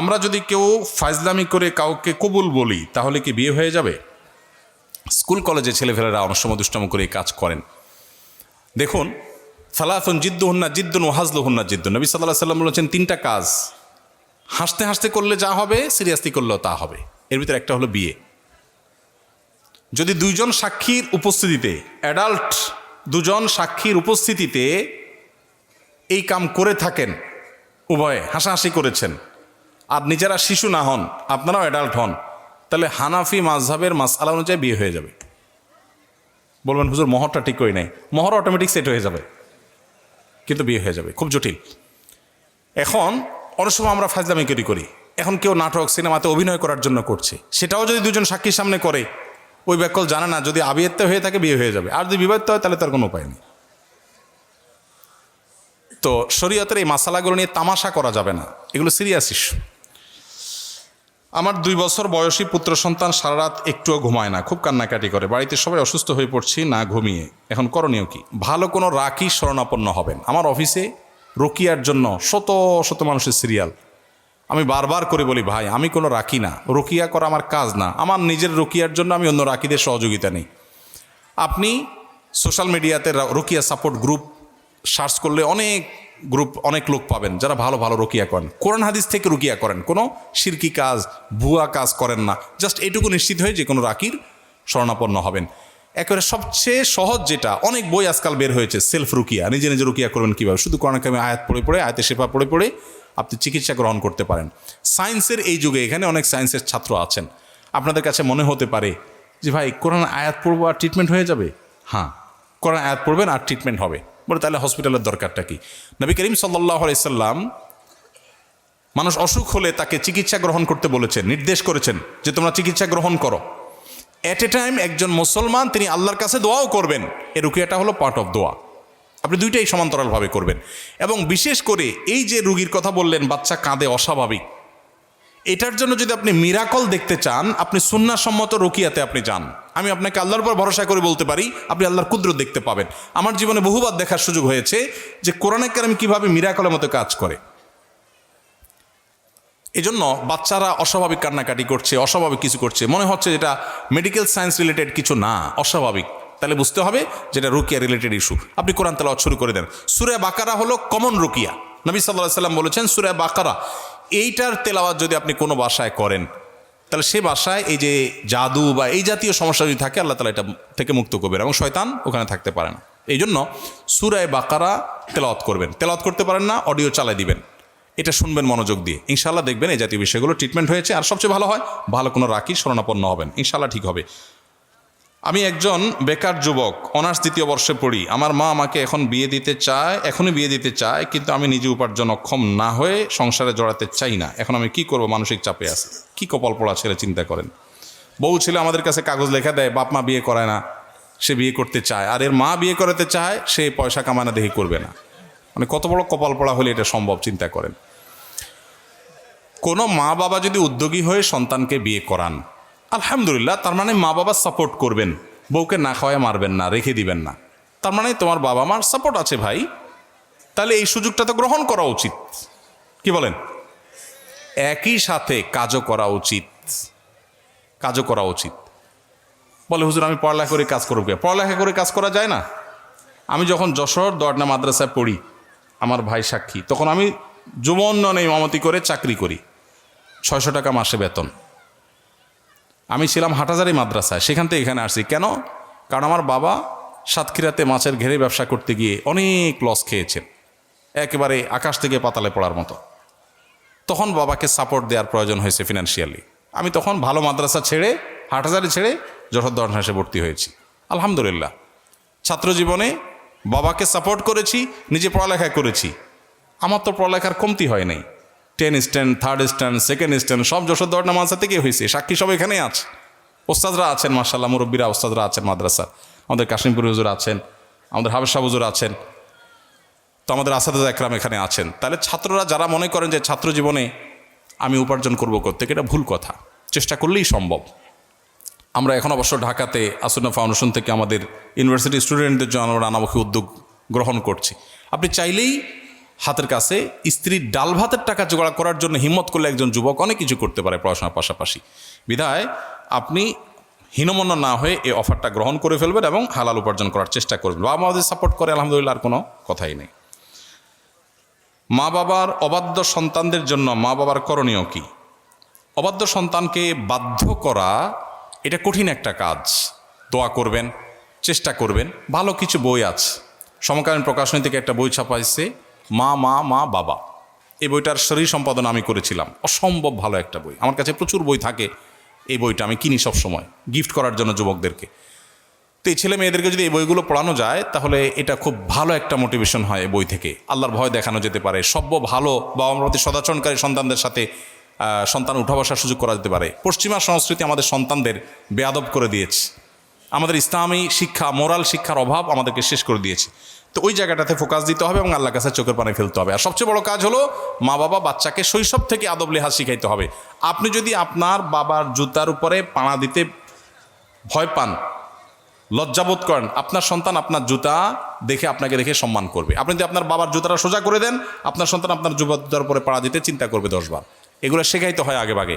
আমরা যদি কেউ ফাইজলামি করে কাউকে কবুল বলি, তাহলে কি বিয়ে হয়ে যাবে? স্কুল, কলেজে ছেলেফেলেরা অনেক সময় দুষ্টম করে কাজ করেন। দেখুন সালাফুন জিদ্দু হুন্না জিদ্দুন ও হাজলু হুন্না জিদ্দুন। নবী সাল্লাহ সাল্লাম বলেছেন, তিনটা কাজ। হাসতে হাসতে করলে যা হবে, সিরিয়াসলি করলেও তা হবে। এর ভিতরে একটা হলো বিয়ে। যদি দুইজন সাক্ষীর উপস্থিতিতে অ্যাডাল্ট দুজন সাক্ষীর উপস্থিতিতে এই কাম করে থাকেন, উভয়ে হাসাহাসি করেছেন আর নিজেরা শিশু না হন, আপনারাও অ্যাডাল্ট হন, তাহলে হানাফি মাঝহাবের মাসআলা অনুযায়ী বিয়ে হয়ে যাবে। বলবেন, হুজুর, মহরটা ঠিক করে নাই। মহর অটোমেটিক সেট হয়ে যাবে, কিন্তু বিয়ে হয়ে যাবে, খুব জটিল। এখন অনেক সময় আমরা ফাজলামি করি করি। এখন কেউ নাটক, সিনেমাতে অভিনয় করার জন্য করছে, সেটাও যদি দুজন সাক্ষীর সামনে করে, ওই ব্যাকল জানে না, যদি আবিয়ত্তে হয়ে থাকে, বিয়ে হয়ে যাবে। আর যদি বিবাহিত হয়, তাহলে তার কোনো উপায় নেই। তো শরীয়তের এই মাসালাগুলো নিয়ে তামাশা করা যাবে না, এগুলো সিরিয়াস ইস্যু আমার দুই বছর বয়সী পুত্র সন্তান সারা রাত একটুও ঘুমায় না, খুব কান্নাকাটি করে। বাড়িতে সবাই অসুস্থ হয়ে পড়ছি, না ঘুমিয়ে। এখন করণীয় কি? ভালো কোনো রাখি শরণাপন্ন হবেন। আমার অফিসে রকিয়ার জন্য শত শত মানুষের সিরিয়াল। আমি বারবার করে বলি, ভাই, আমি কোনো রাখি না। রকিয়া করা আমার কাজ না। আমার নিজের রকিয়ার জন্য আমি অন্য রাখিদের সহযোগিতা নেই। আপনি সোশ্যাল মিডিয়াতে রকিয়া সাপোর্ট গ্রুপ সার্চ করলে অনেক গ্রুপ অনেক লোক পাবেন যারা ভালো ভালো রকিয়া করেন। কোরআন হাদিস থেকে রুকিয়া করেন। কোনো শিরকি কাজ, ভুয়া কাজ করেন না। জাস্ট এইটুকু নিশ্চিত হয়ে যে কোনো রাকির শরণাপন্ন হবেন। একেবারে সবচেয়ে সহজ যেটা, অনেক বই আজকাল বের হয়েছে সেলফ রুকিয়া। নিজে নিজে রুকিয়া করবেন কীভাবে? শুধু কোরআন কামে আয়াত পড়ে পড়ে, আয়াতে সেপা পড়ে পড়ে আপনি চিকিৎসা গ্রহণ করতে পারেন। সায়েন্সের এই যুগে এখানে অনেক সায়েন্সের ছাত্র আছেন। আপনাদের কাছে মনে হতে পারে যে, ভাই, কোরআন আয়াত পড়ব আর ট্রিটমেন্ট হয়ে যাবে? হ্যাঁ কোরআন আয়াত পড়বেন আর ট্রিটমেন্ট হবে। বলে, তাহলে হসপিটালের দরকারটা কি? নবী করিম সাল্লাহ আলাইসাল্লাম মানুষ অসুখ হলে তাকে চিকিৎসা গ্রহণ করতে বলেছেন, নির্দেশ করেছেন যে তোমরা চিকিৎসা গ্রহণ করো। অ্যাট এ টাইম একজন মুসলমান, তিনি আল্লাহর কাছে দোয়াও করবেন। এ রুকিয়াটা হলো পার্ট অফ দোয়া। আপনি দুইটাই সমান্তরালভাবে করবেন। এবং বিশেষ করে এই যে রুগীর কথা বললেন, বাচ্চা কাঁদে অস্বাভাবিক। এটার জন্য যদি আপনি মিরাকল দেখতে চান, আপনি সুন্নাসম্মত রুকিয়াতে আপনি যান। আমি আপনাকে আল্লাহর উপর ভরসা করে বলতে পারি, আপনি আল্লাহর কুদ্র দেখতে পাবেন। আমার জীবনে বহুবার দেখার সুযোগ হয়েছে যে কোরআনে কারিম কীভাবে মিরাকলের মতো কাজ করে। এজন্য বাচ্চারা অস্বাভাবিক কান্নাকাটি করছে, অস্বাভাবিক কিছু করছে। মনে হচ্ছে যেটা মেডিকেল সায়েন্স রিলেটেড কিছু না, অস্বাভাবিক। তাহলে বুঝতে হবে যেটা রুকিয়া রিলেটেড ইস্যু আপনি কোরআন তেলাওয়াত শুরু করে দেন। সুরে বাকারা হলো কমন রুকিয়া। নবী সাল্লাহ সাল্লাম বলেছেন, সুরে বাকারা এইটার তেলাওয়াত যদি আপনি কোনো বাসায় করেন, তাহলে সে বাসায় এই যে জাদু বা এই জাতীয় সমস্যা যদি থাকে, আল্লাহ তালা এটা থেকে মুক্ত করবেন এবং শয়তান ওখানে থাকতে পারে না। এই জন্য সুরায় বাকারা তেলাওয়াত করবেন। তেলাওয়াত করতে পারেন না, অডিও চালাই দিবেন। এটা শুনবেন মনোযোগ দিয়ে। ইনশাল্লাহ দেখবেন এই জাতীয় বিষয়গুলো ট্রিটমেন্ট হয়েছে। আর সবচেয়ে ভালো হয়, ভালো কোনো রাখি শরণাপন্ন হবেন। ইনশাল্লাহ ঠিক হবে। আমি একজন বেকার যুবক, অনার্স দ্বিতীয় বর্ষে পড়ি। আমার মা আমাকে এখন বিয়ে দিতে চায়, এখনই বিয়ে দিতে চায়, কিন্তু আমি নিজে উপার্জন অক্ষম না হয়ে সংসারে জড়াতে চাই না। এখন আমি কি করব মানসিক চাপে আছে? কি কপাল পড়া ছেলে চিন্তা করেন? বউ ছেলে আমাদের কাছে কাগজ লেখা দেয়, বাপ মা বিয়ে করায় না, সে বিয়ে করতে চায়। আর এর মা বিয়ে করাতে চায়, সে পয়সা কামানা দেখি করবে না। মানে কত বড় কপাল পড়া হলে এটা সম্ভব, চিন্তা করেন। কোনো মা বাবা যদি উদ্যোগী হয়ে সন্তানকে বিয়ে করান আলহামদুলিল্লাহ, তার মানে মা বাবা সাপোর্ট করবেন। বউকে না খাওয়ায় মারবেন না, রেখে দিবেন না। তার মানে তোমার বাবা মার সাপোর্ট আছে ভাই। তাহলে এই সুযোগটা তো গ্রহণ করা উচিত। কি বলেন? একই সাথে কাজও করা উচিত। কাজও করা উচিত। বলে, হুজুর, আমি পড়ালেখা করে কাজ করব? পড়ালেখা করে কাজ করা যায় না। আমি যখন যশোর দর্না মাদ্রাসায় পড়ি, আমার ভাই সাক্ষী, তখন আমি যুব উন্নয়নে ইমামতি করে চাকরি করি। ছয়শো টাকা মাসে বেতন। আমি ছিলাম হাটাজারি মাদ্রাসায়, সেখান থেকে এখানে আসছি। কেন? কারণ আমার বাবা সাতক্ষীরাতে মাছের ঘেরে ব্যবসা করতে গিয়ে অনেক লস খেয়েছেন একেবারে আকাশ থেকে পাতালে পড়ার মতো। তখন বাবাকে সাপোর্ট দেওয়ার প্রয়োজন হয়েছে ফিনান্সিয়ালি আমি তখন ভালো মাদ্রাসা ছেড়ে হাটহাজারি ছেড়ে যশোর দর্শাসে ভর্তি হয়েছি। আলহামদুলিল্লাহ। ছাত্র জীবনে বাবাকে সাপোর্ট করেছি, নিজে পড়ালেখা করেছি। আমার তো পড়ালেখার কমতি হয় নাই। Ten stand, third stand, second stand, সব যশোর দর্না মাদ্রাসা থেকে হয়েছে। সাক্ষী সব এখানেই আছে। ওস্তাদরা আছেন মার্শাল্লাহ মুরব্বীরা, ওস্তাদরা আছেন মাদ্রাসা। আমাদের কাশ্মীরপুর হুজুর আছেন, আমাদের হাবেশা হুজুর আছেন। তো আমাদের আসাদ একরাম এখানে আছেন। তাহলে ছাত্ররা যারা মনে করেন যে ছাত্র জীবনে আমি উপার্জন করব করতে এটা ভুল কথা। চেষ্টা করলেই সম্ভব। আমরা এখন অবশ্য ঢাকাতে আসুনা ফাউন্ডেশন থেকে আমাদের ইউনিভার্সিটি স্টুডেন্টদের জন্য আমরা নানামুখী উদ্যোগ গ্রহণ করছি। আপনি চাইলেই হাতের কাছে, স্ত্রীর ডাল ভাতের টাকা জোগাড় করার জন্য হিম্মত করলে একজন যুবক অনেক কিছু করতে পারে পড়াশোনার পাশাপাশি। বিধায় আপনি হীনমন্য না হয়ে এই অফারটা গ্রহণ করে ফেলবেন এবং হালাল উপার্জন করার চেষ্টা করবেন। বাবা আমাদের সাপোর্ট করে, আলহামদুলিল্লাহ, আর কোনো কথাই নেই। মা বাবার অবাধ্য সন্তানদের জন্য মা বাবার করণীয় কি? অবাধ্য সন্তানকে বাধ্য করা, এটা কঠিন একটা কাজ। দোয়া করবেন, চেষ্টা করবেন, ভালো কিছু বই আছে। সমকালীন প্রকাশনী থেকে একটা বই ছাপাইছে মা মা মা, বাবা। এই বইটার শরীর সম্পাদনা আমি করেছিলাম। অসম্ভব ভালো একটা বই। আমার কাছে প্রচুর বই থাকে। এই বইটা আমি কিনি সব সময় গিফট করার জন্য যুবকদেরকে। তো এই ছেলে মেয়েদেরকে যদি এই বইগুলো পড়ানো যায়, তাহলে এটা খুব ভালো একটা মোটিভেশন হয় এই বই থেকে। আল্লাহর ভয় দেখানো যেতে পারে, সভ্য, ভালো বা আমার প্রতি সদাচরণকারী সন্তানদের সাথে সন্তান উঠা বসার সুযোগ করা যেতে পারে। পশ্চিমা সংস্কৃতি আমাদের সন্তানদের বেয়াদব করে দিয়েছে। আমাদের ইসলামী শিক্ষা, মোরাল শিক্ষার অভাব আমাদেরকে শেষ করে দিয়েছে। তো ওই জায়গাটাতে ফোকাস দিতে হবে এবং আল্লাহ কাছে চোখের পানি ফেলতে হবে। আর সবচেয়ে বড় কাজ হলো মা বাবা বাচ্চাকে শৈশব থেকে আদব লেহাজ শিখাইতে হবে। আপনি যদি আপনার বাবার জুতার উপরে পানা দিতে ভয় পান, লজ্জাবোধ করেন, আপনার সন্তান আপনার জুতা দেখে আপনাকে দেখে সম্মান করবে। আপনি যদি আপনার বাবার জুতাটা সোজা করে দেন, আপনার সন্তান আপনার জুতার উপরে পাড়া দিতে চিন্তা করবে দশবার এগুলো শেখাইতে হয় আগে ভাগে।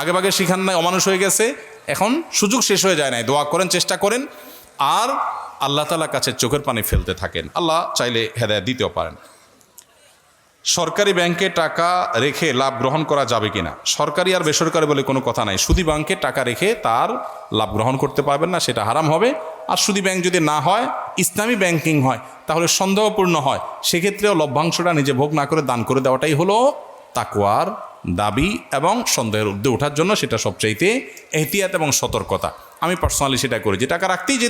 আগে ভাগে শিখান নাই, অমানুষ হয়ে গেছে। এখন সুযোগ শেষ হয়ে যায় নাই। দোয়া করেন, চেষ্টা করেন। আর আল্লাহ তালার কাছে চোখের পানি ফেলতে থাকেন। আল্লাহ চাইলে হেদায়ত দিতেও পারেন। সরকারি ব্যাংকে টাকা রেখে লাভ গ্রহণ করা যাবে কিনা? সরকারি আর বেসরকারি বলে কোনো কথা নাই। সুদী ব্যাংকে টাকা রেখে তার লাভ গ্রহণ করতে পারবেন না, সেটা হারাম হবে। আর সুদী ব্যাংক যদি না হয়, ইসলামী ব্যাংকিং হয়, তাহলে সন্দেহপূর্ণ হয়। সেক্ষেত্রেও লভ্যাংশটা নিজে ভোগ না করে দান করে দেওয়াটাই হলো তাকুয়ার দাবি এবং সন্দেহের ঊর্ধ্বে ওঠার জন্য সেটা সবচাইতে এহতিয়াত এবং সতর্কতা। আমি পার্সোনালি সেটা করি। যে টাকা রাখতেই যেহেতু